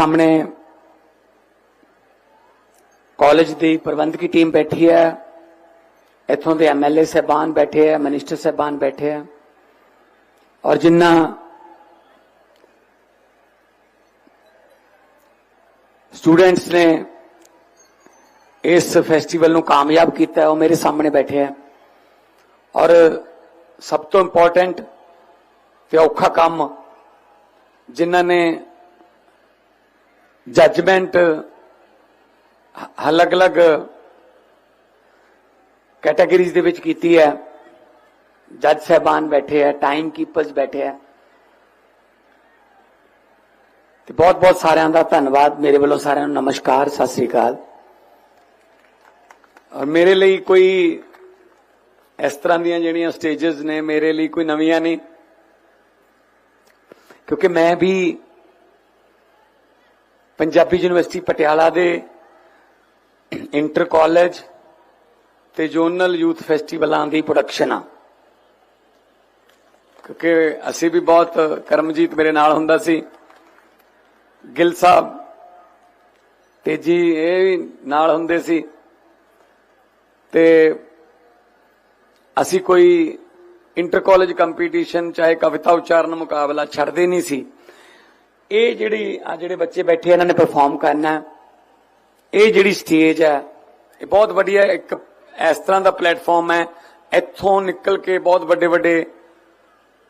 ਸਾਹਮਣੇ ਕਾਲਜ ਦੀ ਪ੍ਰਬੰਧਕੀ ਟੀਮ ਬੈਠੀ ਹੈ। ਇੱਥੋਂ ਦੇ ਐਮਐਲਏ ਸਹਿਬਾਨ ਬੈਠੇ ਹੈ, ਮਿਨਿਸਟਰ ਸਹਿਬਾਨ ਬੈਠੇ ਹੈ। ਔਰ ਜਿੰਨਾ ਸਟੂਡੈਂਟਸ ਨੇ ਇਸ ਫੈਸਟੀਵਲ ਨੂੰ ਕਾਮਯਾਬ ਕੀਤਾ ਉਹ ਮੇਰੇ ਸਾਹਮਣੇ ਬੈਠੇ ਹੈ। ਔਰ ਸਭ ਤੋਂ ਇੰਪੋਰਟੈਂਟ ਤੇ ਔਖਾ ਕੰਮ ਜਿਨ੍ਹਾਂ ਨੇ ਜੱਜਮੈਂਟ ਅਲੱਗ-ਅਲੱਗ ਕੈਟਾਗਰੀਜ਼ ਦੇ ਵਿੱਚ ਕੀਤੀ ਹੈ। ਜੱਜ ਸਾਹਿਬਾਨ ਬੈਠੇ ਹੈ ਟਾਈਮ ਕੀਪਰਸ ਬੈਠੇ ਹੈ। ਤੇ ਬਹੁਤ-ਬਹੁਤ ਸਾਰਿਆਂ ਦਾ ਧੰਨਵਾਦ। ਮੇਰੇ ਵੱਲੋਂ ਸਾਰਿਆਂ ਨੂੰ ਨਮਸਕਾਰ, ਸਤਿ ਸ੍ਰੀ ਅਕਾਲ। ਔਰ ਮੇਰੇ ਲਈ ਕੋਈ ਇਸ ਤਰ੍ਹਾਂ ਦੀਆਂ ਜਿਹੜੀਆਂ ਸਟੇजेस ਨੇ, ਮੇਰੇ ਲਈ ਕੋਈ ਨਵੀਆਂ ਨਹੀਂ। ਕਿਉਂਕਿ ਮੈਂ ਵੀ ਪੰਜਾਬੀ ਯੂਨੀਵਰਸਿਟੀ ਪਟਿਆਲਾ ਦੇ ਇੰਟਰ ਕਾਲਜ ਤੇ ਜ਼ੋਨਲ ਯੂਥ ਫੈਸਟੀਵਲਾਂ ਦੀ ਪ੍ਰੋਡਕਸ਼ਨ ਆ। ਕਿਉਂਕਿ ਅਸੀਂ ਵੀ ਬਹੁਤ ਕਰਮਜੀਤ ਮੇਰੇ ਨਾਲ ਹੁੰਦਾ ਸੀ। ਗਿੱਲ ਸਾਹਿਬ ਤੇ ਜੀ ਇਹ ਵੀ ਨਾਲ ਹੁੰਦੇ ਸੀ। ਤੇ ਅਸੀਂ ਕੋਈ ਇੰਟਰ ਕਾਲਜ ਕੰਪੀਟੀਸ਼ਨ ਚਾਹੇ ਕਵਿਤਾ ਉਚਾਰਨ ਮੁਕਾਬਲਾ ਛੱਡਦੇ ਨਹੀਂ ਸੀ। ਇਹ ਜਿਹੜੀ ਆ ਜਿਹੜੇ ਬੱਚੇ ਬੈਠੇ ਇਹਨਾਂ ਨੇ ਪਰਫਾਰਮ ਕਰਨਾ। ਇਹ ਜਿਹੜੀ ਸਟੇਜ ਹੈ ਇਹ ਬਹੁਤ ਵਧੀਆ ਇੱਕ ਇਸ ਤਰ੍ਹਾਂ ਦਾ ਪਲੇਟਫਾਰਮ ਹੈ। ਇੱਥੋਂ ਨਿਕਲ ਕੇ ਬਹੁਤ ਵੱਡੇ ਵੱਡੇ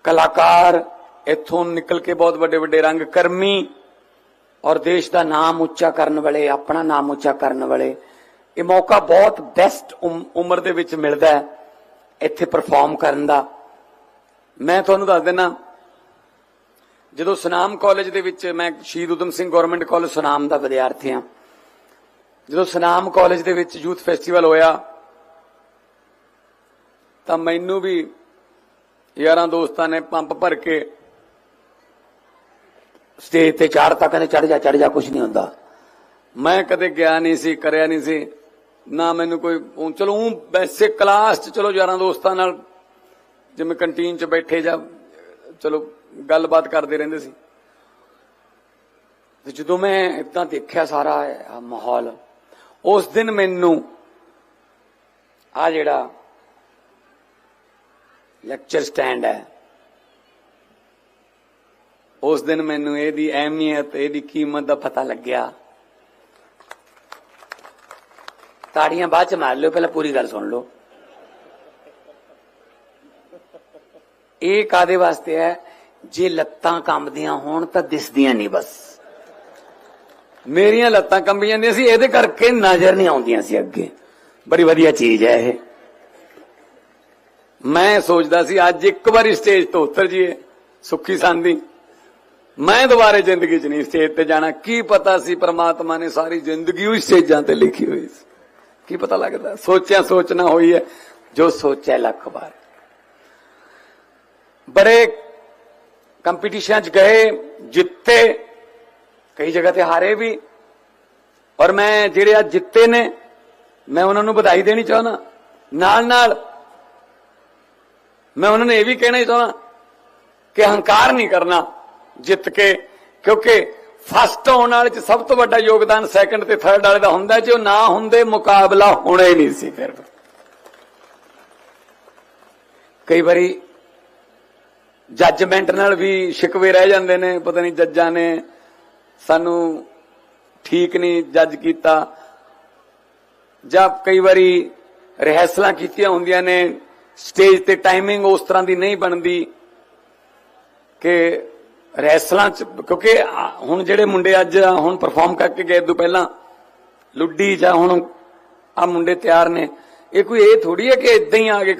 ਕਲਾਕਾਰ, ਇੱਥੋਂ ਨਿਕਲ ਕੇ ਬਹੁਤ ਵੱਡੇ ਵੱਡੇ ਰੰਗ ਕਰਮੀ ਔਰ ਦੇਸ਼ ਦਾ ਨਾਮ ਉੱਚਾ ਕਰਨ ਵਾਲੇ, ਆਪਣਾ ਨਾਮ ਉੱਚਾ ਕਰਨ ਵਾਲੇ। ਇਹ ਮੌਕਾ ਬਹੁਤ ਬੈਸਟ ਉਮਰ ਦੇ ਵਿੱਚ ਮਿਲਦਾ ਹੈ ਇੱਥੇ ਪਰਫਾਰਮ ਕਰਨ ਦਾ। ਮੈਂ ਤੁਹਾਨੂੰ ਦੱਸ ਦਿੰਦਾ ਜਦੋਂ ਸੁਨਾਮ ਕਾਲਜ ਦੇ ਵਿੱਚ ਮੈਂ ਸ਼ਹੀਦ ਉਦਮ ਸਿੰਘ ਗਵਰਨਮੈਂਟ ਕਾਲਜ ਸੁਨਾਮ ਦਾ ਵਿਦਿਆਰਥੀ ਹਾਂ। ਜਦੋਂ ਸੁਨਾਮ ਕਾਲਜ ਦੇ ਵਿੱਚ ਯੂਥ ਫੈਸਟੀਵਲ ਹੋਇਆ, ਤਾਂ ਮੈਨੂੰ ਵੀ ਯਾਰਾਂ ਦੋਸਤਾਂ ਨੇ ਪੰਪ ਭਰ ਕੇ ਸਟੇਜ ਤੇ ਚਾੜਤਾ ਕਹਿੰਦੇ ਚੜ ਜਾ ਚੜ ਜਾ ਕੁਝ ਨਹੀਂ ਹੁੰਦਾ। ਮੈਂ ਕਦੇ ਗਿਆ ਨਹੀਂ ਸੀ, ਕਰਿਆ ਨਹੀਂ ਸੀ। ਨਾ ਮੈਨੂੰ ਕੋਈ ਚਲੋ ਊਂ ਵੈਸੇ ਕਲਾਸ 'ਚ ਚਲੋ ਯਾਰਾਂ ਦੋਸਤਾਂ ਨਾਲ, ਜਿਵੇਂ ਕੰਟੀਨ 'ਚ ਬੈਠੇ ਜਾਂ, ਚਲੋ ਗੱਲਬਾਤ ਕਰਦੇ ਰਹਿੰਦੇ ਸੀ। ਤੇ ਜਦੋਂ ਮੈਂ ਇਦਾਂ ਦੇਖਿਆ ਸਾਰਾ ਮਾਹੌਲ, ਉਸ ਦਿਨ ਮੈਨੂੰ ਆ ਜਿਹੜਾ ਲੈਕਚਰ ਸਟੈਂਡ ਹੈ, ਉਸ ਦਿਨ ਮੈਨੂੰ ਇਹਦੀ ਅਹਿਮੀਅਤ, ਇਹਦੀ ਕੀਮਤ ਦਾ ਪਤਾ ਲੱਗਿਆ। ਤਾੜੀਆਂ ਬਾਅਦ ਚ ਮਾਰ ਲਿਓ, ਪਹਿਲਾਂ ਪੂਰੀ ਗੱਲ ਸੁਣ ਲਓ। ਇਹ ਕਾਦੇ ਵਾਸਤੇ ਹੈ? ਜੇ ਲੱਤਾਂ ਕੰਬਦੀਆਂ ਹੋਣ ਤਾਂ ਦਿਸਦੀਆਂ ਨਹੀਂ ਬਸ। ਮੇਰੀਆਂ ਲੱਤਾਂ ਕੰਬੀ ਜਾਂਦੀਆਂ ਸੀ, ਇਹਦੇ ਕਰਕੇ ਨਜ਼ਰ ਨਹੀਂ ਆਉਂਦੀਆਂ ਸੀ ਅੱਗੇ। ਬੜੀ ਵਧੀਆ ਚੀਜ਼ ਹੈ ਇਹ। ਮੈਂ ਸੋਚਦਾ ਸੀ, ਅੱਜ ਇੱਕ ਵਾਰੀ ਸਟੇਜ ਤੋਂ ਉਤਰ ਜੀਏ ਸੁੱਖੀ ਸੰਦੀ। ਮੈਂ ਦੁਬਾਰੇ ਜ਼ਿੰਦਗੀ 'ਚ ਨਹੀਂ ਸਟੇਜ ਤੇ ਜਾਣਾ। ਕੀ ਪਤਾ ਸੀ ਪ੍ਰਮਾਤਮਾ ਨੇ ਸਾਰੀ ਜ਼ਿੰਦਗੀ ਉਸ ਸਟੇਜਾਂ ਤੇ ਲਿਖੀ ਹੋਈ ਸੀ। ਕੀ ਪਤਾ ਲੱਗਦਾ? ਸੋਚਿਆ ਸੋਚਣਾ ਹੋਈ ਹੈ, ਜੋ ਸੋਚਿਆ ਲੱਖ ਵਾਰ। ਬੜੇ ਕੰਪੀਟੀਸ਼ਨਾਂ 'ਚ ਗਏ, ਜਿੱਤੇ, ਕਈ ਜਗ੍ਹਾ ਤੇ ਹਾਰੇ ਵੀ। ਔਰ ਮੈਂ ਜਿਹੜੇ ਆ ਜਿੱਤੇ ਨੇ, ਮੈਂ ਉਹਨਾਂ ਨੂੰ ਵਧਾਈ ਦੇਣੀ ਚਾਹੁੰਦਾ। ਨਾਲ ਨਾਲ ਮੈਂ ਉਹਨਾਂ ਨੂੰ ਇਹ ਵੀ ਕਹਿਣਾ ਚਾਹੁੰਦਾ ਕਿ ਹੰਕਾਰ ਨਹੀਂ ਕਰਨਾ ਜਿੱਤ ਕੇ, ਕਿਉਂਕਿ ਫਸਟ ਹੋਣ ਵਾਲੇ ਚ ਸਭ ਤੋਂ ਵੱਡਾ ਯੋਗਦਾਨ ਸੈਕੰਡ ਤੇ ਥਰਡ ਵਾਲੇ ਦਾ ਹੁੰਦਾ ਜੇ ਉਹ ਨਾ ਹੁੰਦੇ, ਮੁਕਾਬਲਾ ਹੋਣਾ ਹੀ ਨਹੀਂ ਸੀ ਫਿਰ। ਕਈ ਵਾਰੀ ਜੱਜਮੈਂਟ ਨਾਲ ਵੀ ਸ਼ਿਕਵੇ ਰਹਿ ਜਾਂਦੇ ਨੇ, ਪਤਾ ਨਹੀਂ ਜੱਜਾਂ ਨੇ ਸਾਨੂੰ ਠੀਕ ਨਹੀਂ ਜੱਜ ਕੀਤਾ। ਜਾਂ ਕਈ ਵਾਰੀ ਰਿਹਰਸਲਾਂ ਕੀਤੀਆਂ ਹੁੰਦੀਆਂ ਨੇ, ਸਟੇਜ ਤੇ ਟਾਈਮਿੰਗ ਉਸ ਤਰ੍ਹਾਂ ਦੀ ਨਹੀਂ ਬਣਦੀ ਕਿ ਰਿਹਰਸਲਾਂ ਚ, ਕਿਉਂਕਿ ਹੁਣ ਜਿਹੜੇ ਮੁੰਡੇ ਅੱਜ ਹੁਣ ਪਰਫਾਰਮ ਕਰਕੇ ਗਏ ਤੋਂ ਪਹਿਲਾਂ ਲੁੱਡੀ ਜਾਂ ਹੁਣ ਆ ਮੁੰਡੇ ਤਿਆਰ ਨੇ, ਇਹ ਕੋਈ ਇਹ ਥੋੜੀ ਹੈ ਕਿ ਇਦਾਂ ਹੀ ਆ ਕੇ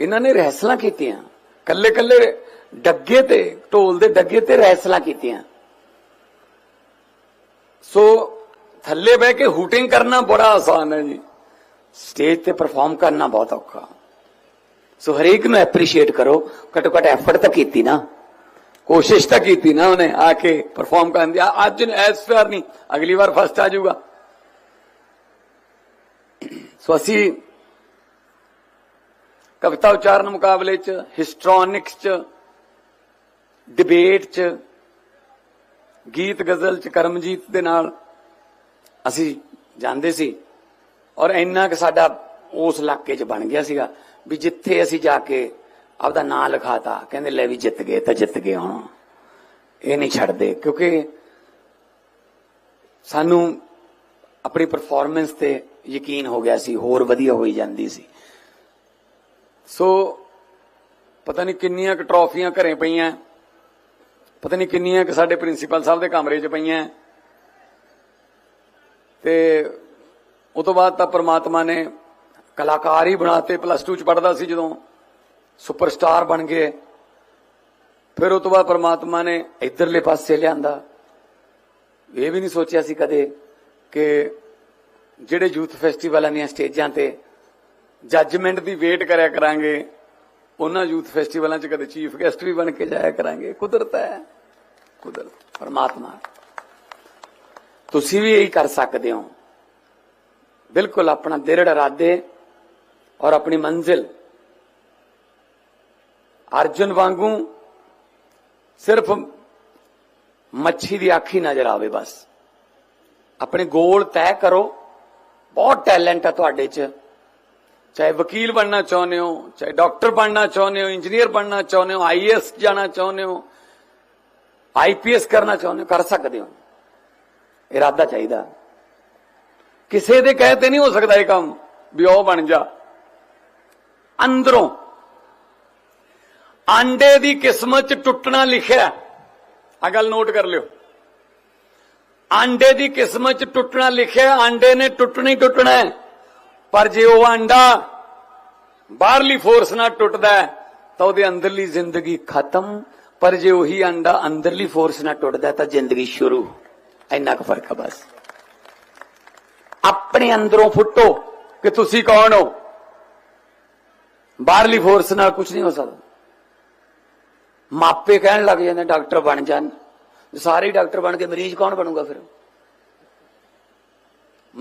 ਇਹਨਾਂ ਨੇ ਰਿਹਰਸਲਾਂ ਕੀਤੀਆਂ। ਕੱਲੇ ਕੱਲੇ ਡੱਗੇ ਤੇ ਢੋਲ ਦੇ ਡੱਗੇ ਤੇ ਰਿਹਰਸਲਾਂ ਕੀਤੀਆਂ ਸੋ ਥੱਲੇ ਬਹਿ ਕੇ ਹੂਟਿੰਗ ਕਰਨਾ ਬੜਾ ਆਸਾਨ ਹੈ ਜੀ ਸਟੇਜ ਤੇ ਪਰਫਾਰਮ ਕਰਨਾ ਬਹੁਤ ਔਖਾ ਸੋ ਹਰੇਕ ਨੂੰ ਐਪਰੀਸ਼ੀਏਟ ਕਰੋ ਘੱਟੋ ਘੱਟ ਐਫਰਟ ਤਾਂ ਕੀਤੀ ਨਾ ਕੋਸ਼ਿਸ਼ ਤਾਂ ਕੀਤੀ ਨਾ ਉਹਨੇ ਆ ਕੇ ਪਰਫਾਰਮ ਕਰਨ ਦੀ ਆ- ਅੱਜ ਐਸ ਵਾਰ ਨਹੀਂ ਅਗਲੀ ਵਾਰ ਫਸਟ ਆ ਜਾਊਗਾ ਸੋ ਅਸੀਂ ਕਵਿਤਾ ਉਚਾਰਨ ਮੁਕਾਬਲੇ ਚ ਹਿਸਟੋਨਿਕਸ ਚ ਡਿਬੇਟ ਚ, ਗੀਤ ਗਜ਼ਲ ਚ, ਕਰਮਜੀਤ ਦੇ ਨਾਲ ਅਸੀਂ ਜਾਂਦੇ ਸੀ ਔਰ ਇੰਨਾ ਕਿ ਸਾਡਾ ਉਸ ਇਲਾਕੇ 'ਚ ਬਣ ਗਿਆ ਸੀਗਾ ਵੀ ਜਿੱਥੇ ਅਸੀਂ ਜਾ ਕੇ ਆਪਦਾ ਨਾਂ ਲਿਖਾਤਾ, ਕਹਿੰਦੇ ਲੈ ਵੀ ਜਿੱਤ ਗਏ ਤਾਂ ਜਿੱਤ ਗਏ ਹੁਣ। ਇਹ ਨਹੀਂ ਛੱਡਦੇ ਕਿਉਂਕਿ ਸਾਨੂੰ ਆਪਣੀ ਪਰਫਾਰਮੈਂਸ ਤੇ ਯਕੀਨ ਹੋ ਗਿਆ ਸੀ, ਹੋਰ ਵਧੀਆ ਹੋਈ ਜਾਂਦੀ ਸੀ। ਸੋ ਪਤਾ ਨਹੀਂ ਕਿੰਨੀਆਂ ਕੁ ਟਰੋਫੀਆਂ ਘਰੇ ਪਈਆਂ। ਪਤਾ ਨਹੀਂ ਕਿੰਨੀਆਂ ਕੁ ਸਾਡੇ ਪ੍ਰਿੰਸੀਪਲ ਸਾਹਿਬ ਦੇ ਕਮਰੇ 'ਚ ਪਈਆਂ। ਤੇ ਉਸ ਤੋਂ ਬਾਅਦ ਤਾਂ ਪ੍ਰਮਾਤਮਾ ਨੇ ਕਲਾਕਾਰ ਹੀ ਬਣਾਤੇ ਪਲੱਸ 2 ਚ ਪੜਦਾ ਸੀ ਜਦੋਂ ਸੁਪਰਸਟਾਰ ਬਣ ਗਏ। ਫਿਰ ਉਸ ਤੋਂ ਬਾਅਦ ਪ੍ਰਮਾਤਮਾ ਨੇ ਇਧਰਲੇ ਪਾਸੇ ਲਿਆਂਦਾ। ਇਹ ਵੀ ਨਹੀਂ ਸੋਚਿਆ ਸੀ ਕਦੇ ਕਿ ਜਿਹੜੇ ਯੂਥ ਫੈਸਟੀਵਲਾਂ ਦੀਆਂ ਸਟੇਜਾਂ ਤੇ ਜੱਜਮੈਂਟ ਦੀ ਵੇਟ ਕਰਿਆ ਕਰਾਂਗੇ। ਉਹਨਾਂ ਯੂਥ ਫੈਸਟੀਵਲਾਂ 'ਚ ਕਦੇ ਚੀਫ ਗੈਸਟ ਵੀ ਬਣ ਕੇ ਜਾਇਆ ਕਰਾਂਗੇ। ਕੁਦਰਤ ਹੈ। ਕੁਦਰਤ, ਪਰਮਾਤਮਾ ਤੁਸੀਂ ਵੀ ਇਹੀ ਕਰ ਸਕਦੇ ਹੋ। ਬਿਲਕੁਲ ਆਪਣਾ ਦਿਰੜ ਇਰਾਦੇ ਔਰ ਆਪਣੀ ਮੰਜ਼ਿਲ। ਅਰਜੁਨ ਵਾਂਗੂ ਸਿਰਫ ਮੱਛੀ ਦੀ ਅੱਖ ਹੀ ਨਜ਼ਰ ਆਵੇ ਬਸ। ਆਪਣੇ ਗੋਲ ਤੈਅ ਕਰੋ। ਬਹੁਤ ਟੈਲੈਂਟ ਹੈ ਤੁਹਾਡੇ 'ਚ। ਚਾਹੇ ਵਕੀਲ ਬਣਨਾ ਚਾਹੁੰਦੇ ਹੋ, ਚਾਹੇ ਡਾਕਟਰ ਬਣਨਾ ਚਾਹੁੰਦੇ ਹੋ, ਇੰਜੀਨੀਅਰ ਬਣਨਾ ਚਾਹੁੰਦੇ ਹੋ ਆਈਐਸ ਜਾਣਾ ਚਾਹੁੰਦੇ ਹੋ ਆਈਪੀਐਸ ਕਰਨਾ ਚਾਹੁੰਦੇ ਹੋ, ਕਰ ਸਕਦੇ ਹੋ। ਇਰਾਦਾ ਚਾਹੀਦਾ। ਕਿਸੇ ਦੇ ਕਹੇ ਤੇ ਨਹੀਂ ਹੋ ਸਕਦਾ ਇਹ ਕੰਮ ਵੀ ਉਹ ਬਣ ਜਾ। ਅੰਦਰੋਂ। ਆਂਡੇ ਦੀ ਕਿਸਮਤ ਚ ਟੁੱਟਣਾ ਲਿਖਿਆ ਆ ਗੱਲ ਨੋਟ ਕਰ ਲਿਓ। ਆਂਡੇ ਦੀ ਕਿਸਮਤ ਚ ਟੁੱਟਣਾ ਲਿਖਿਆ ਆਂਡੇ ਨੇ ਟੁੱਟਣਾ ਹੀ ਟੁੱਟਣਾ ਹੈ। ਪਰ ਜੇ ਉਹ ਆਂਡਾ ਬਾਹਰਲੀ ਫੋਰਸ ਨਾਲ ਟੁੱਟਦਾ ਤਾਂ ਉਹਦੇ ਅੰਦਰਲੀ ਜ਼ਿੰਦਗੀ ਖਤਮ। ਪਰ ਜੇ ਉਹੀ ਆਂਡਾ ਅੰਦਰਲੀ ਫੋਰਸ ਨਾਲ ਟੁੱਟਦਾ ਤਾਂ ਜ਼ਿੰਦਗੀ ਸ਼ੁਰੂ। ਇੰਨਾ ਕੁ ਫ਼ਰਕ ਹੈ ਬਸ। ਆਪਣੇ ਅੰਦਰੋਂ ਫੁੱਟੋ ਕਿ ਤੁਸੀਂ ਕੌਣ ਹੋ? ਬਾਹਰਲੀ ਫੋਰਸ ਨਾਲ ਕੁਝ ਨਹੀਂ ਹੋ ਸਕਦਾ। ਮਾਪੇ ਕਹਿਣ ਲੱਗ ਜਾਂਦੇ, ਡਾਕਟਰ ਬਣ ਜਾਣ। ਸਾਰੇ ਡਾਕਟਰ ਬਣ ਕੇ ਮਰੀਜ਼ ਕੌਣ ਬਣੂਗਾ ਫਿਰ?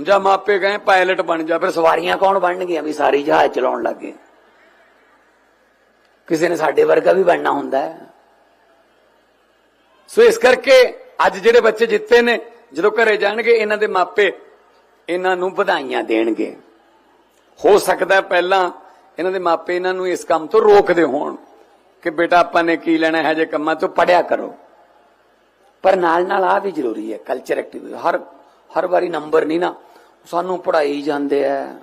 ਜਾਂ ਮਾਪੇ ਕਹੇ ਪਾਇਲਟ ਬਣ ਜਾ, ਫਿਰ ਸਵਾਰੀਆਂ ਕੌਣ ਬਣਨਗੀਆਂ ਵੀ ਸਾਰੀ ਜਹਾਜ਼ ਚਲਾਉਣ ਲੱਗੇ? ਕਿਸੇ ਨੇ ਸਾਡੇ ਵਰਗਾ ਵੀ ਬਣਨਾ ਹੁੰਦਾ ਹੈ। ਸੋ ਇਸ ਕਰਕੇ ਅੱਜ ਜਿਹੜੇ ਬੱਚੇ ਜਿੱਤੇ ਨੇ, ਜਦੋਂ ਘਰੇ ਜਾਣਗੇ, ਇਹਨਾਂ ਦੇ ਮਾਪੇ ਇਹਨਾਂ ਨੂੰ ਵਧਾਈਆਂ ਦੇਣਗੇ। ਹੋ ਸਕਦਾ ਪਹਿਲਾਂ ਇਹਨਾਂ ਦੇ ਮਾਪੇ ਇਹਨਾਂ ਨੂੰ ਇਸ ਕੰਮ ਤੋਂ ਰੋਕਦੇ ਹੋਣ ਕਿ ਬੇਟਾ, ਆਪਾਂ ਨੇ ਕੀ ਲੈਣਾ ਹੈ ਜੇ ਕੰਮਾਂ ਤੋਂ ਪੜਿਆ ਕਰੋ। ਪਰ ਨਾਲ ਨਾਲ ਆ ਵੀ ਜ਼ਰੂਰੀ ਹੈ ਕਲਚਰ ਐਕਟੀਵਿਟੀ ਹਰ ਹਰ ਵਾਰੀ ਨੰਬਰ ਨਹੀਂ ਨਾ। ਸਾਨੂੰ ਪੜਾਈ ਜਾਂਦੇ ਆ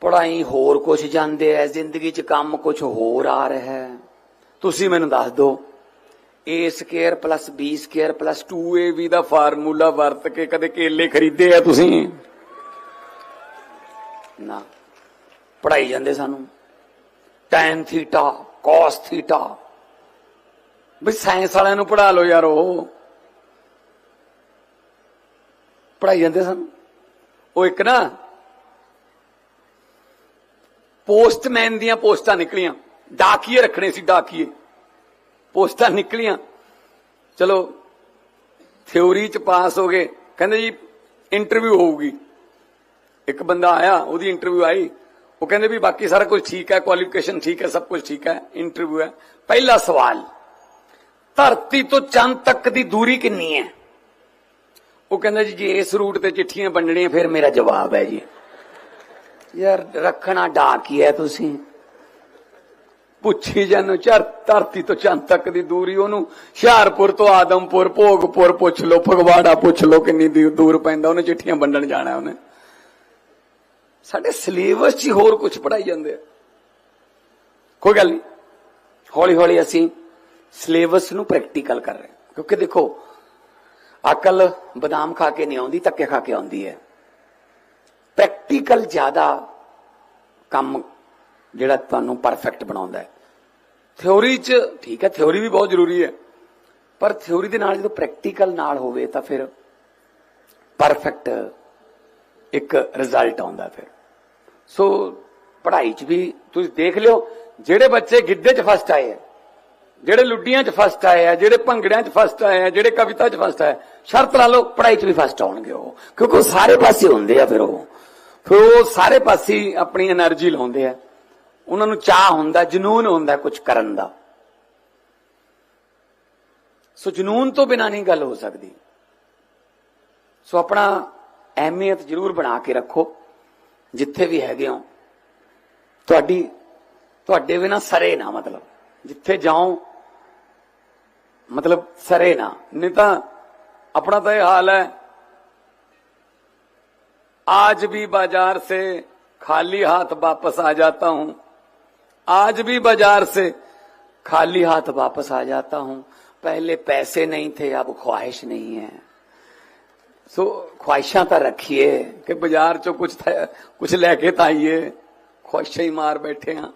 ਪੜਾਈ ਹੋਰ ਕੁਝ ਜਾਂਦੇ ਆ ਜ਼ਿੰਦਗੀ 'ਚ ਕੰਮ ਕੁਝ ਹੋਰ ਆ ਰਿਹਾ ਹੈ ਤੁਸੀਂ ਮੈਨੂੰ ਦੱਸ ਦਿਓ, a square plus b square plus 2ab ਦਾ ਫਾਰਮੂਲਾ ਵਰਤ ਕੇ ਕਦੇ ਕੇਲੇ ਖਰੀਦੇ ਆ ਤੁਸੀਂ? ਨਾ। ਪੜਾਈ ਜਾਂਦੇ ਸਾਨੂੰ। tan ਥੀਟਾ ਕੋਸ ਥੀਟਾ ਵੀ ਸਾਇੰਸ ਵਾਲਿਆਂ ਨੂੰ ਪੜਾ ਲਓ ਯਾਰ ਉਹ। ਪੜਾਈ ਜਾਂਦੇ ਸਨ। ਉਹ ਇੱਕ ਨਾ ਪੋਸਟਮੈਨ ਦੀਆਂ ਪੋਸਟਾਂ ਨਿਕਲੀਆਂ। ਡਾਕੀਏ ਰੱਖਣੇ ਸੀ, ਡਾਕੀਏ। ਪੋਸਟਾਂ ਨਿਕਲੀਆਂ। ਚਲੋ ਥਿਉਰੀ ਚ ਪਾਸ ਹੋ ਗਏ। ਕਹਿੰਦੇ ਜੀ, ਇੰਟਰਵਿਊ ਹੋਊਗੀ। ਇੱਕ ਬੰਦਾ ਆਇਆ, ਉਹਦੀ ਇੰਟਰਵਿਊ ਆਈ। ਉਹ ਕਹਿੰਦੇ ਵੀ ਬਾਕੀ ਸਾਰਾ ਕੁਝ ਠੀਕ ਹੈ ਕੁਆਲੀਫਿਕੇਸ਼ਨ ਠੀਕ ਹੈ, ਸਭ ਕੁਝ ਠੀਕ ਹੈ, ਇੰਟਰਵਿਊ ਹੈ। ਪਹਿਲਾ ਸਵਾਲ, ਧਰਤੀ ਤੋਂ ਚੰਦ ਤੱਕ ਦੀ ਦੂਰੀ ਕਿੰਨੀ ਹੈ? ਉਹ ਕਹਿੰਦਾ ਜੀ, ਜੇ ਇਸ ਰੂਟ ਤੇ ਚਿੱਠੀਆਂ ਵੰਡਣੀਆਂ, ਫਿਰ ਮੇਰਾ ਜਵਾਬ ਹੈ ਜੀ। ਯਾਰ, ਰੱਖਣਾ ਡਾਕ ਹੀ ਹੈ ਤੁਸੀਂ? ਪੁੱਛੀ ਜਾਨੋ, ਚਰ ਧਰਤੀ ਤੋਂ ਚੰਦ ਤੱਕ ਦੀ ਦੂਰੀ, ਉਹਨੂੰ ਹੁਸ਼ਿਆਰਪੁਰ ਤੋਂ ਆਦਮਪੁਰ, ਭੋਗਪੁਰ ਪੁੱਛ ਲਓ, ਫਗਵਾੜਾ ਪੁੱਛ ਲੋ ਕਿੰਨੀ ਦੂਰ ਪੈਂਦਾ, ਉਹਨੇ ਚਿੱਠੀਆਂ ਵੰਡਣ ਜਾਣਾ ਉਹਨੇ। ਸਾਡੇ ਸਿਲੇਬਸ 'ਚ ਹੀ ਹੋਰ ਕੁਝ ਪੜਾਈ ਜਾਂਦੇ ਆ। ਕੋਈ ਗੱਲ ਨਹੀਂ। ਹੌਲੀ ਹੌਲੀ ਅਸੀਂ ਸਿਲੇਬਸ ਨੂੰ ਪ੍ਰੈਕਟੀਕਲ ਕਰ ਰਹੇ ਕਿਉਂਕਿ ਦੇਖੋ ਅਕਲ ਬਦਾਮ ਖਾ ਕੇ ਨਹੀਂ ਆਉਂਦੀ ਧੱਕੇ ਖਾ ਕੇ ਆਉਂਦੀ ਹੈ। ਪ੍ਰੈਕਟੀਕਲ ਜ਼ਿਆਦਾ ਕੰਮ ਜਿਹੜਾ ਤੁਹਾਨੂੰ ਪਰਫੈਕਟ ਬਣਾਉਂਦਾ ਹੈ। ਥਿਉਰੀ 'ਚ ਠੀਕ ਹੈ ਥਿਉਰੀ ਵੀ ਬਹੁਤ ਜ਼ਰੂਰੀ ਹੈ। ਪਰ ਥਿਉਰੀ ਦੇ ਨਾਲ ਜਦੋਂ ਪ੍ਰੈਕਟੀਕਲ ਨਾਲ ਹੋਵੇ ਤਾਂ ਫਿਰ ਪਰਫੈਕਟ ਇੱਕ ਰਿਜ਼ਲਟ ਆਉਂਦਾ ਫਿਰ। ਸੋ ਪੜ੍ਹਾਈ 'ਚ ਵੀ ਤੁਸੀਂ ਦੇਖ ਲਿਓ, ਜਿਹੜੇ ਬੱਚੇ ਗਿੱਧੇ 'ਚ ਫਸਟ ਆਏ ਆ ਜਿਹੜੇ ਲੁੱਡੀਆਂ 'ਚ ਫਸਟ ਆਏ ਆ, ਜਿਹੜੇ ਭੰਗੜਿਆਂ 'ਚ ਫਸਟ ਆਏ ਆ, ਜਿਹੜੇ ਕਵਿਤਾ 'ਚ ਫਸਟ ਆਏ ਸ਼ਰਤ ਲਾ ਲਓ ਪੜਾਈ 'ਚ ਵੀ ਫਸਟ ਆਉਣਗੇ ਉਹ। ਕਿਉਂਕਿ ਉਹ ਸਾਰੇ ਪਾਸੇ ਹੁੰਦੇ ਆ ਫਿਰ ਉਹ। ਫਿਰ ਉਹ ਸਾਰੇ ਪਾਸੇ ਆਪਣੀ એનર્ਜੀ ਲਾਉਂਦੇ ਆ। ਉਹਨਾਂ ਨੂੰ ਚਾਹ ਹੁੰਦਾ, ਜਨੂਨ ਹੁੰਦਾ ਕੁਝ ਕਰਨ ਦਾ। ਸੋ ਜਨੂਨ ਤੋਂ ਬਿਨਾ ਨਹੀਂ ਗੱਲ ਹੋ ਸਕਦੀ। ਸੋ ਆਪਣਾ ਅਹਿਮੀਅਤ ਜ਼ਰੂਰ ਬਣਾ ਕੇ ਰੱਖੋ, ਜਿੱਥੇ ਵੀ ਹੈਗੇ ਹੋ। ਤੁਹਾਡੀ, ਤੁਹਾਡੇ ਬਿਨਾ ਸਰੇ ਨਾ ਮਤਲਬ। ਜਿੱਥੇ ਜਾਓ ਮਤਲਬ ਸਰੇ ਨਾ ਨਹੀਂ ਤਾਂ अपना तो ये हाल है आज भी बाजार से खाली हाथ वापस आ जाता हूं आज भी बाजार से खाली हाथ वापस आ जाता हूं पहले पैसे नहीं थे अब ख्वाहिश नहीं है सो ख्वाहिशां तो रखिए कि बाजार चो कुछ था, कुछ लेके तो आइए ख्वाहिशां ही मार बैठे हैं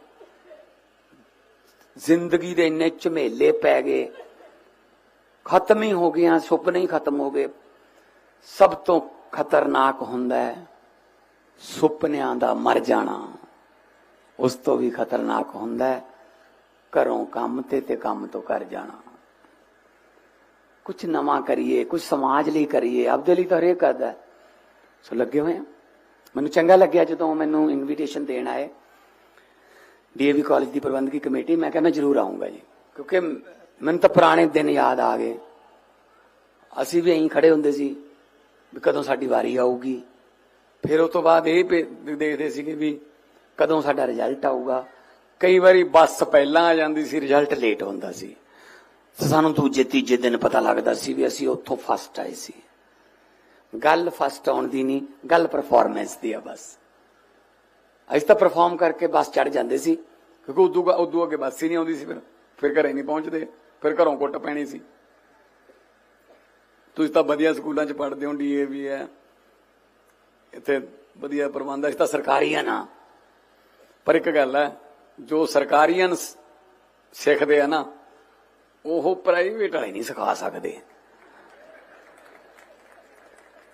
जिंदगी ਦੇ ਇੰਨੇ ਝਮੇਲੇ ਪੈ ਗਏ ਖਤਮ ਹੀ ਹੋ ਗਈਆਂ, ਸੁਪਨੇ ਹੀ ਖਤਮ ਹੋ ਗਏ। ਸਭ ਤੋਂ ਖਤਰਨਾਕ ਹੁੰਦਾ ਹੈ, ਸੁਪਨਿਆਂ ਦਾ ਮਰ ਜਾਣਾ। ਉਸ ਤੋਂ ਵੀ ਖਤਰਨਾਕ ਹੁੰਦਾ ਹੈ, ਘਰੋਂ ਕੰਮ ਤੇ ਤੇ ਕੰਮ ਤੋਂ ਕਰ ਜਾਣਾ। ਕੁਝ ਨਵਾਂ ਕਰੀਏ ਕੁਝ ਸਮਾਜ ਲਈ ਕਰੀਏ, ਆਪਦੇ ਲਈ ਤਾਂ ਹਰੇਕ ਕਰਦਾ ਸੋ ਲੱਗੇ ਹੋਏ ਆ? ਮੈਨੂੰ ਚੰਗਾ ਲੱਗਿਆ ਜਦੋਂ ਮੈਨੂੰ ਇਨਵੀਟੇਸ਼ਨ ਦੇਣ ਆਏ। ਡੀਏਵੀ ਕਾਲਜ ਦੀ ਪ੍ਰਬੰਧਕੀ ਕਮੇਟੀ, ਮੈਂ ਕਹਿੰਦਾ ਜ਼ਰੂਰ ਆਉਂਗਾ ਜੀ। ਕਿਉਂਕਿ ਮੈਨੂੰ ਤਾਂ ਪੁਰਾਣੇ ਦਿਨ ਯਾਦ ਆ ਗਏ। ਅਸੀਂ ਵੀ ਐਂ ਖੜੇ ਹੁੰਦੇ ਸੀ ਵੀ ਕਦੋਂ ਸਾਡੀ ਵਾਰੀ ਆਊਗੀ। ਫਿਰ ਉਸ ਤੋਂ ਬਾਅਦ ਇਹ ਦੇਖਦੇ ਸੀਗੇ ਵੀ ਕਦੋਂ ਸਾਡਾ ਰਿਜ਼ਲਟ ਆਊਗਾ। ਕਈ ਵਾਰੀ ਬੱਸ ਪਹਿਲਾਂ ਆ ਜਾਂਦੀ ਸੀ ਰਿਜ਼ਲਟ ਲੇਟ ਹੁੰਦਾ ਸੀ। ਤੇ ਸਾਨੂੰ ਦੂਜੇ, ਤੀਜੇ ਦਿਨ ਪਤਾ ਲੱਗਦਾ ਸੀ ਵੀ ਅਸੀਂ ਉੱਥੋਂ ਫਸਟ ਆਏ ਸੀ। ਗੱਲ ਫਸਟ ਆਉਣ ਦੀ ਨਹੀਂ, ਗੱਲ ਪਰਫਾਰਮੈਂਸ ਦੀ ਆ ਬਸ। ਅਸੀਂ ਤਾਂ ਪਰਫਾਰਮ ਕਰਕੇ ਬੱਸ ਚੜ ਜਾਂਦੇ ਸੀ। ਕਿਉਂਕਿ ਉਦੋਂ ਉਦੋਂ ਅੱਗੇ ਬੱਸ ਹੀ ਨਹੀਂ ਆਉਂਦੀ ਸੀ ਫਿਰ। ਫਿਰ ਘਰੇ ਨਹੀਂ ਪਹੁੰਚਦੇ। ਫਿਰ ਘਰੋਂ ਕੁੱਟ ਪੈਣੀ ਸੀ। ਤੁਸੀਂ ਤਾਂ ਵਧੀਆ ਸਕੂਲਾਂ 'ਚ ਪੜ੍ਹਦੇ ਹੋ ਡੀਏਵੀ ਹੈ। ਇੱਥੇ ਵਧੀਆ ਪ੍ਰਬੰਧ ਹੈ, ਅਸੀਂ ਤਾਂ ਸਰਕਾਰੀ ਆ ਨਾ। ਪਰ ਇੱਕ ਗੱਲ ਹੈ, ਜੋ ਸਰਕਾਰੀਆਂ ਸਿੱਖਦੇ ਆ ਨਾ, ਉਹ ਪ੍ਰਾਈਵੇਟ ਵਾਲੇ ਨਹੀਂ ਸਿਖਾ ਸਕਦੇ।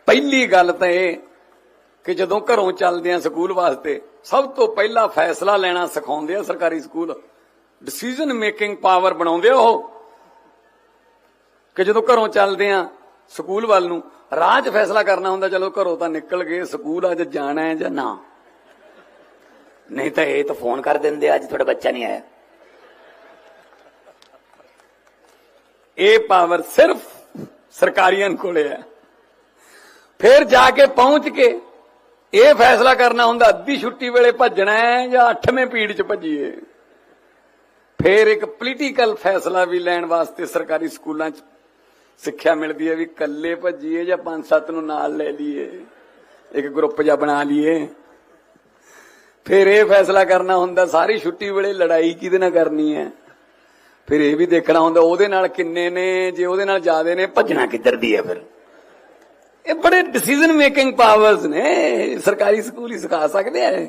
ਪਹਿਲੀ ਗੱਲ ਤਾਂ ਇਹ ਕਿ ਜਦੋਂ ਘਰੋਂ ਚੱਲਦੇ ਆ ਸਕੂਲ ਵਾਸਤੇ, ਸਭ ਤੋਂ ਪਹਿਲਾ ਫੈਸਲਾ ਲੈਣਾ ਸਿਖਾਉਂਦੇ ਆ ਸਰਕਾਰੀ ਸਕੂਲ। ਡਿਸੀਜਨ ਮੇਕਿੰਗ ਪਾਵਰ ਬਣਾਉਂਦੇ ਆ ਉਹ। ਕਿ ਜਦੋਂ ਘਰੋਂ ਚੱਲਦੇ ਆ ਸਕੂਲ ਵੱਲ ਨੂੰ, ਰਾਹ 'ਚ ਫੈਸਲਾ ਕਰਨਾ ਹੁੰਦਾ, ਚਲੋ ਘਰੋਂ ਤਾਂ ਨਿਕਲ ਗਏ, ਸਕੂਲ ਅੱਜ ਜਾਣਾ ਹੈ ਜਾਂ ਨਾ? ਨਹੀਂ ਤਾਂ ਇਹ ਤਾਂ ਫੋਨ ਕਰ ਦਿੰਦੇ ਅੱਜ ਤੁਹਾਡਾ ਬੱਚਾ ਨਹੀਂ ਆਇਆ। ਇਹ ਪਾਵਰ ਸਿਰਫ ਸਰਕਾਰੀਆਂ ਕੋਲੇ ਹੈ। ਫਿਰ ਜਾ ਕੇ ਪਹੁੰਚ ਕੇ ਇਹ ਫੈਸਲਾ ਕਰਨਾ ਹੁੰਦਾ, ਅੱਧੀ ਛੁੱਟੀ ਵੇਲੇ ਭੱਜਣਾ ਹੈ ਜਾਂ 8ਵੇਂ ਪੀੜ 'ਚ ਭੱਜੀਏ। ਫਿਰ ਇੱਕ ਪੋਲੀਟੀਕਲ ਫੈਸਲਾ ਵੀ ਲੈਣ ਵਾਸਤੇ ਸਰਕਾਰੀ ਸਕੂਲਾਂ 'ਚ ਸਿੱਖਿਆ ਮਿਲਦੀ ਹੈ ਵੀ ਕੱਲੇ ਭੱਜੀਏ ਜਾਂ ਪੰਜ ਸੱਤ ਨੂੰ ਨਾਲ ਲੈ ਲਈਏ, ਇੱਕ ਗਰੁੱਪ ਜਿਹਾ ਬਣਾ ਲਈਏ। ਫਿਰ ਇਹ ਫੈਸਲਾ ਕਰਨਾ ਹੁੰਦਾ, ਸਾਰੀ ਛੁੱਟੀ ਵੇਲੇ ਲੜਾਈ ਕਿਹਦੇ ਨਾਲ ਕਰਨੀ ਹੈ? ਫਿਰ ਇਹ ਵੀ ਦੇਖਣਾ ਹੁੰਦਾ, ਉਹਦੇ ਨਾਲ ਕਿੰਨੇ ਨੇ, ਜੇ ਉਹਦੇ ਨਾਲ ਜ਼ਿਆਦੇ ਨੇ, ਭੱਜਣਾ ਕਿੱਧਰ ਦੀ ਹੈ ਫਿਰ? ਇਹ ਬੜੇ ਡਿਸੀਜਨ ਮੇਕਿੰਗ ਪਾਵਰਸ ਨੇ ਸਰਕਾਰੀ ਸਕੂਲ ਹੀ ਸਿਖਾ ਸਕਦੇ ਆ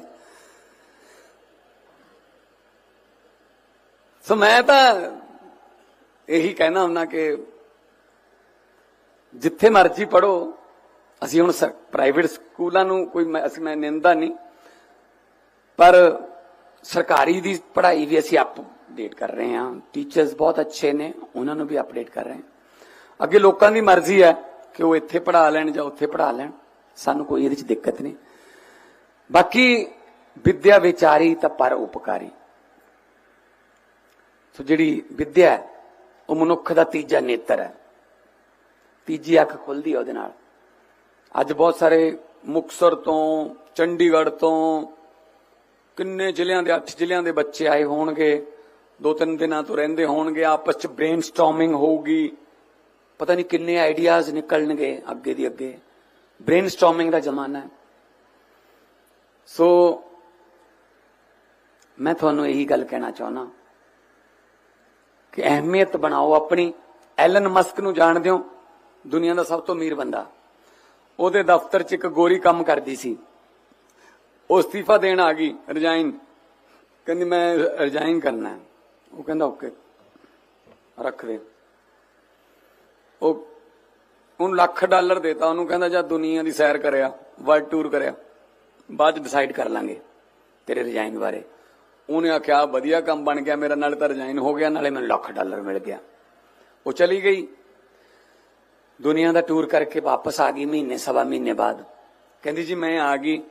ਸੋ ਮੈਂ ਤਾਂ ਇਹੀ ਕਹਿਣਾ ਹੁੰਦਾ ਕਿ ਜਿੱਥੇ ਮਰਜ਼ੀ ਪੜੋ ਅਸੀਂ ਹੁਣ ਪ੍ਰਾਈਵੇਟ ਸਕੂਲਾਂ ਨੂੰ ਕੋਈ ਮੈਂ- ਅਸੀਂ ਮੈਂ ਨਿੰਦਾ ਨਹੀਂ, ਪਰ ਸਰਕਾਰੀ ਦੀ ਪੜ੍ਹਾਈ ਵੀ ਅਸੀਂ ਅਪਡੇਟ ਕਰ ਰਹੇ ਹਾਂ। ਟੀਚਰਸ ਬਹੁਤ ਅੱਛੇ ਨੇ, ਉਹਨਾਂ ਨੂੰ ਵੀ ਅਪਡੇਟ ਕਰ ਰਹੇ ਹਾਂ। ਅੱਗੇ ਲੋਕਾਂ ਦੀ ਮਰਜ਼ੀ ਹੈ ਕਿ ਉਹ ਇੱਥੇ ਪੜ੍ਹਾ ਲੈਣ ਜਾਂ ਉੱਥੇ ਪੜ੍ਹਾ ਲੈਣ, ਸਾਨੂੰ ਕੋਈ ਇਹਦੇ ਵਿੱਚ ਦਿੱਕਤ ਨਹੀਂ। ਬਾਕੀ ਵਿਦਿਆ ਵਿਚਾਰੀ ਤਾਂ ਪਰ ਉਪਕਾਰੀ। ਸੋ ਜਿਹੜੀ ਵਿਦਿਆ ਉਹ ਮਨੁੱਖ ਦਾ ਤੀਜਾ ਨੇਤਰ ਹੈ। ਤੀਜੀ ਅੱਖ ਖੁੱਲਦੀ ਹੈ ਉਹਦੇ ਨਾਲ। ਅੱਜ ਬਹੁਤ ਸਾਰੇ ਮੁਕਸਰ ਤੋਂ, ਚੰਡੀਗੜ੍ਹ ਤੋਂ, ਕਿੰਨੇ ਜ਼ਿਲ੍ਹਿਆਂ ਦੇ 8 ਜ਼ਿਲ੍ਹਿਆਂ ਦੇ ਬੱਚੇ ਆਏ ਹੋਣਗੇ, ਦੋ ਤਿੰਨ ਦਿਨਾਂ ਤੋਂ ਰਹਿੰਦੇ ਹੋਣਗੇ, ਆਪਸ ਚ ਬ੍ਰੇਨਸਟਾਰਮਿੰਗ ਹੋਊਗੀ। ਪਤਾ ਨਹੀਂ ਕਿੰਨੇ ਆਈਡੀਆਜ਼ ਨਿਕਲਣਗੇ ਅੱਗੇ ਦੀ ਅੱਗੇ। ਬ੍ਰੇਨਸਟਾਰਮਿੰਗ ਦਾ ਜ਼ਮਾਨਾ ਹੈ। ਸੋ, ਮੈਂ ਤੁਹਾਨੂੰ ਇਹੀ ਗੱਲ ਕਹਿਣਾ ਚਾਹੁੰਦਾ ਕਿ ਅਹਿਮੀਅਤ ਬਣਾਓ ਆਪਣੀ। ਐਲਨ ਮਸਕ ਨੂੰ ਜਾਣਦੇ ਹੋ। ਦੁਨੀਆ ਦਾ ਸਭ ਤੋਂ ਅਮੀਰ ਬੰਦਾ। ਉਹਦੇ ਦਫ਼ਤਰ 'ਚ ਇੱਕ ਗੋਰੀ ਕੰਮ ਕਰਦੀ ਸੀ। ਉਹ ਅਸਤੀਫਾ ਦੇਣ ਆ ਗਈ, ਰਿਜ਼ਾਈਨ। ਕਹਿੰਦੀ, ਮੈਂ ਰਿਜ਼ਾਈਨ ਕਰਨਾ ਹੈ। ਉਹ ਕਹਿੰਦਾ, ਓਕੇ, ਰੱਖ ਦੇ। ਉਹ ਉਹਨੂੰ ਲੱਖ ਡਾਲਰ ਦੇਤਾ। ਉਹਨੂੰ ਕਹਿੰਦਾ, ਜਾ ਦੁਨੀਆ ਦੀ ਸੈਰ ਕਰਿਆ, ਵਰਲਡ ਟੂਰ ਕਰਿਆ, ਬਾਅਦ ਚ ਡਿਸਾਈਡ ਕਰ ਲਾਂਗੇ ਤੇਰੇ ਰਿਜ਼ਾਈਨ ਬਾਰੇ। ਉਹਨੇ ਆਖਿਆ ਵਧੀਆ ਕੰਮ ਬਣ ਗਿਆ, ਮੇਰਾ, ਨਾਲ ਤਾਂ ਰਿਜ਼ਾਈਨ ਹੋ ਗਿਆ, ਨਾਲੇ ਮੈਨੂੰ ਲੱਖ ਡਾਲਰ ਮਿਲ ਗਿਆ। ਉਹ ਚਲੀ ਗਈ। ਦੁਨੀਆ ਦਾ ਟੂਰ ਕਰਕੇ ਵਾਪਸ ਆ ਗਈ ਮਹੀਨੇ, ਸਵਾ ਮਹੀਨੇ ਬਾਅਦ। ਕਹਿੰਦੀ ਜੀ, ਮੈਂ ਆ ਗਈ।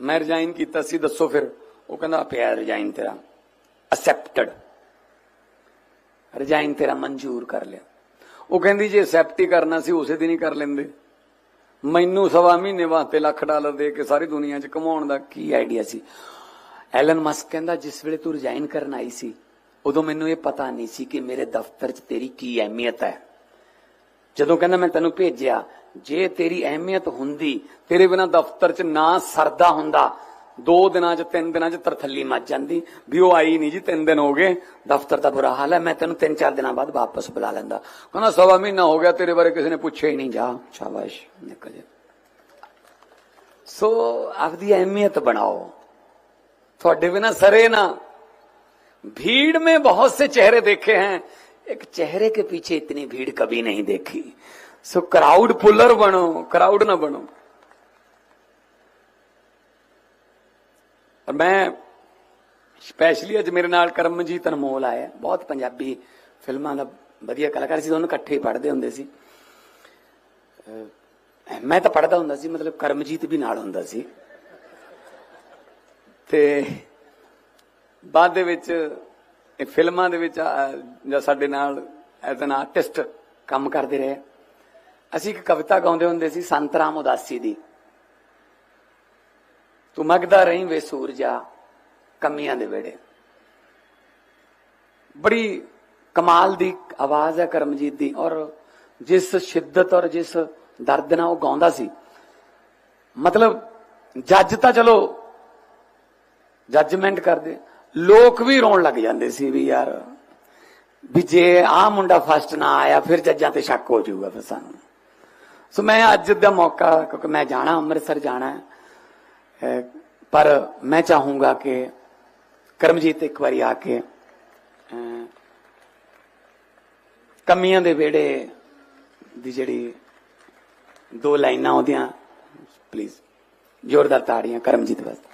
ਮੈਂ ਰਿਜ਼ਾਈਨ ਕੀਤਾ ਸੀ, ਦੱਸੋ ਫਿਰ। ਉਹ ਕਹਿੰਦਾ, ਪਿਆ ਰਿਜ਼ਾਈਨ ਤੇਰਾ। ਅਸੈਪਟਡ ਰਿਜ਼ਾਈਨ ਤੇਰਾ ਮਨਜ਼ੂਰ ਕਰ ਲਿਆ। ਉਹ ਕਹਿੰਦੀ, ਜੇ ਅਸੈਪਟ ਹੀ ਕਰਨਾ ਸੀ, ਉਸੇ ਦਿਨ ਹੀ ਕਰ ਲੈਂਦੇ। ਮੈਨੂੰ ਸਵਾ ਮਹੀਨੇ ਵਾਸਤੇ ਲੱਖ ਡਾਲਰ ਦੇ ਕੇ ਸਾਰੀ ਦੁਨੀਆ 'ਚ ਕਮਾਉਣ ਦਾ ਕੀ ਆਈਡੀਆ ਸੀ? ਐਲਨ ਮਸਕ ਕਹਿੰਦਾ, ਜਿਸ ਵੇਲੇ ਤੂੰ ਰਿਜ਼ਾਈਨ ਕਰਨ ਆਈ ਸੀ, ਉਦੋਂ ਮੈਨੂੰ ਇਹ ਪਤਾ ਨਹੀਂ ਸੀ ਕਿ ਮੇਰੇ ਦਫ਼ਤਰ 'ਚ ਤੇਰੀ ਕੀ ਅਹਿਮੀਅਤ ਹੈ। ਜਦੋਂ ਕਹਿੰਦਾ ਮੈਂ ਤੈਨੂੰ ਭੇਜਿਆ ਜੇ ਤੇਰੀ ਅਹਿਮੀਅਤ ਹੁੰਦੀ ਤੇਰੇ ਬਿਨਾ ਦਫ਼ਤਰ 'ਚ ਨਾ ਸਰਦਾ ਹੁੰਦਾ ਦੋ ਦਿਨਾਂ 'ਚ ਤਿੰਨ ਦਿਨਾਂ 'ਚ ਤਰਥੱਲੀ ਮੱਚ ਜਾਂਦੀ ਵੀ ਉਹ ਆਈ ਨਹੀਂ ਜੀ ਤਿੰਨ ਦਿਨ ਹੋ ਗਏ ਦਫ਼ਤਰ ਦਾ ਬੁਰਾ ਹਾਲ ਹੈ ਮੈਂ ਤੈਨੂੰ ਤਿੰਨ ਚਾਰ ਦਿਨਾਂ ਬਾਅਦ ਵਾਪਸ ਬੁਲਾ ਲੈਂਦਾ ਕਹਿੰਦਾ ਸਵਾ ਮਹੀਨਾ ਹੋ ਗਿਆ ਤੇਰੇ ਬਾਰੇ ਕਿਸੇ ਨੇ ਪੁੱਛਿਆ ਹੀ ਨਹੀਂ ਜਾ ਸ਼ਾਬਾਸ਼ ਨਿਕਲ ਜਾ ਸੋ ਆਪਦੀ ਅਹਿਮੀਅਤ ਬਣਾਓ ਤੁਹਾਡੇ ਬਿਨਾ ਸਰੇ ਨਾ भीड़ में बहुत से चेहरे देखे हैं एक चेहरे के पीछे इतनी भीड़ कभी नहीं देखी सो क्राउड पुलर बनो क्राउड ना बनो और मैं ਸਪੈਸ਼ਲੀ ਅੱਜ ਮੇਰੇ ਨਾਲ ਕਰਮਜੀਤ ਅਨਮੋਲ ਆਇਆ ਬਹੁਤ ਪੰਜਾਬੀ ਫਿਲਮਾਂ ਦਾ ਵਧੀਆ ਕਲਾਕਾਰ ਸੀ ਦੋਨੋਂ ਇਕੱਠੇ ਹੀ ਪੜ੍ਹਦੇ ਹੁੰਦੇ ਸੀ ਅਹ ਮੈਂ ਤਾਂ ਪੜ੍ਹਦਾ ਹੁੰਦਾ ਸੀ ਮਤਲਬ ਕਰਮਜੀਤ ਵੀ ਨਾਲ ਹੁੰਦਾ ਸੀ ਤੇ ਬਾਅਦ ਦੇ ਵਿੱਚ ਇਹ ਫਿਲਮਾਂ ਦੇ ਵਿੱਚ ਜਾਂ ਸਾਡੇ ਨਾਲ ਐਜ਼ ਐਨ ਆਰਟਿਸਟ ਕੰਮ ਕਰਦੇ ਰਹੇ। ਅਸੀਂ ਇੱਕ ਕਵਿਤਾ ਗਾਉਂਦੇ ਹੁੰਦੇ ਸੀ, ਸੰਤ ਰਾਮ ਉਦਾਸੀ ਦੀ। ਤੂੰ ਮਗਦਾ ਰਹੀਂ ਵੇ ਸੂਰਜਾ, ਕਮੀਆਂ ਦੇ ਵੇੜੇ ਬੜੀ ਕਮਾਲ ਦੀ ਆਵਾਜ਼ ਹੈ ਕਰਮਜੀਤ ਦੀ, ਔਰ ਜਿਸ ਸ਼ਿੱਦਤ ਔਰ ਜਿਸ ਦਰਦ ਨਾਲ ਉਹ ਗਾਉਂਦਾ ਸੀ। ਮਤਲਬ ਜੱਜ ਤਾਂ ਚਲੋ, ਜੱਜਮੈਂਟ ਕਰਦੇ। ਲੋਕ ਵੀ ਰੋਣ ਲੱਗ ਜਾਂਦੇ ਸੀ ਵੀ ਯਾਰ ਵੀ ਜੇ ਆ ਮੁੰਡਾ ਫਸਟ ਨਾ ਆਇਆ ਫਿਰ ਜੱਜਾਂ ਤੇ ਸ਼ੱਕ ਹੋ ਜਾਊਗਾ ਫਿਰ ਸਾਨੂੰ। ਸੋ ਮੈਂ ਅੱਜ ਦਾ ਮੌਕਾ ਕਿਉਂਕਿ ਮੈਂ ਜਾਣਾ ਅੰਮ੍ਰਿਤਸਰ ਜਾਣਾ ਹੈ। ਪਰ ਮੈਂ ਚਾਹੂੰਗਾ ਕਿ ਕਰਮਜੀਤ ਇੱਕ ਵਾਰੀ ਆ ਕੇ ਅਹ, ਕਮੀਆਂ ਦੇ ਵਿਹੜੇ ਦੀ ਜਿਹੜੀ ਦੋ ਲਾਈਨਾਂ ਉਹਦੀਆਂ ਪਲੀਜ਼ ਜ਼ੋਰਦਾਰ ਤਾੜੀਆਂ ਕਰਮਜੀਤ ਵਾਸਤੇ।